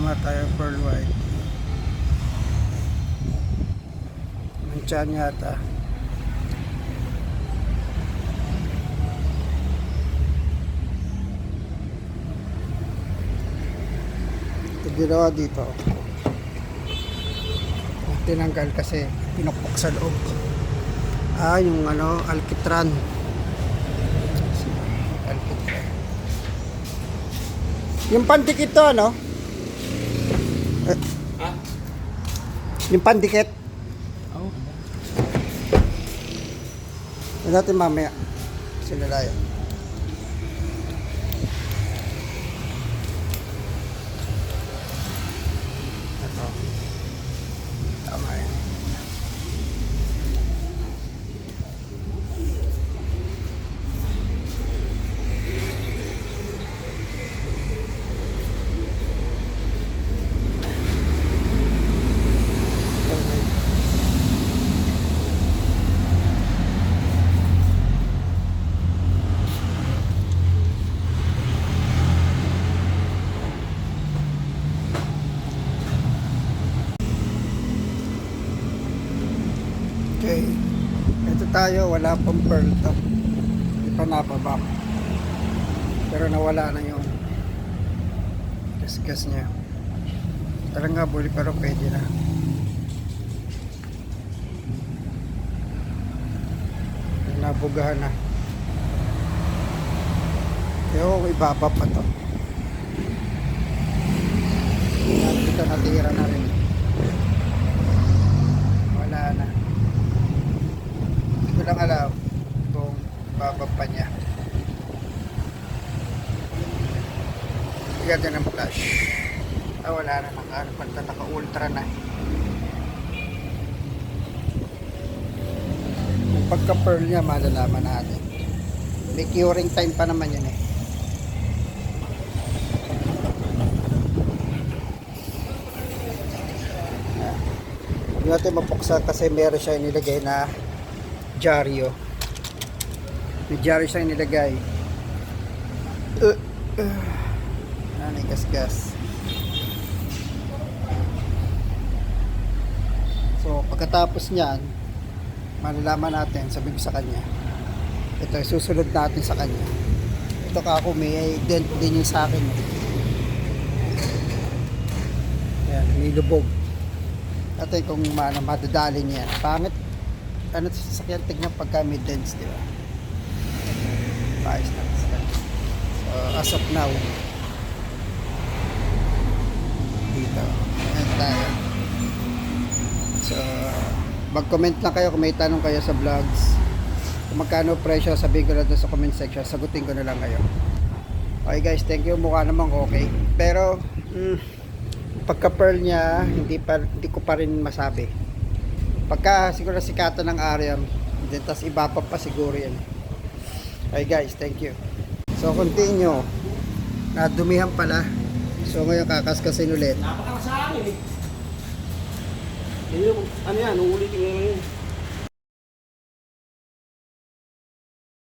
nga tayo pearl white. Manchan yata. Ito ginawa dito. Tinanggal kasi pinukpok sa loob. Ah, yung ano, alkitran. Alkitran. Yung pandikit to, ano? Eh, yung pandikit. Oh. Yan natin mamaya. Sinalayan. Ito. Tama yan. Okay. Okay. Ito tayo, wala pang pearl top. Hindi pa napabak. Pero nawala na yung gas-gas niya. Talaga buli pero pwede na. Nabugahan na. Ewan ko ibaba pa to. Dito natira na rin. Wala na. Hindi ko lang alam babab pa niya. Din ng flash. Ah, wala na. Naka, ano pa, naka-ultra na. Yung pagka-pearl niya, malalaman natin. May curing time pa naman yun eh. Hindi natin mapuksa kasi meron siya nilagay na dyaryo. May dyaryo siya nilagay. Uh, uh, ano gas-gas. So, pagkatapos niyan, malalaman natin, sabi ko sa kanya, ito, susunod natin sa kanya. Ito ka ako, may dent din yung sa akin. Ayan, may lubog. Ate kung mana madadali niya. Pangit. Ano sa sasakyan tignan pagka may dents, di ba? Paayos na. So, as of now, dito. Ayan tayo. So, mag-comment lang kayo kung may tanong kayo sa vlogs. Kung magkano presyo, sabihin ko doon sa comment section. Sagutin ko na lang kayo. Okay guys, thank you. Mukha namang okay. Pero, mm, pagka-pearl niya, hindi pa hindi ko pa rin masabi. Pagka siguro sikatan ng Ariam, then tas iba pa pa siguro yan. Okay guys, thank you. So continue. Nadumihan pala. So ngayon kakaskasin ulit. Napakasaan eh. Ano yan, naman yun.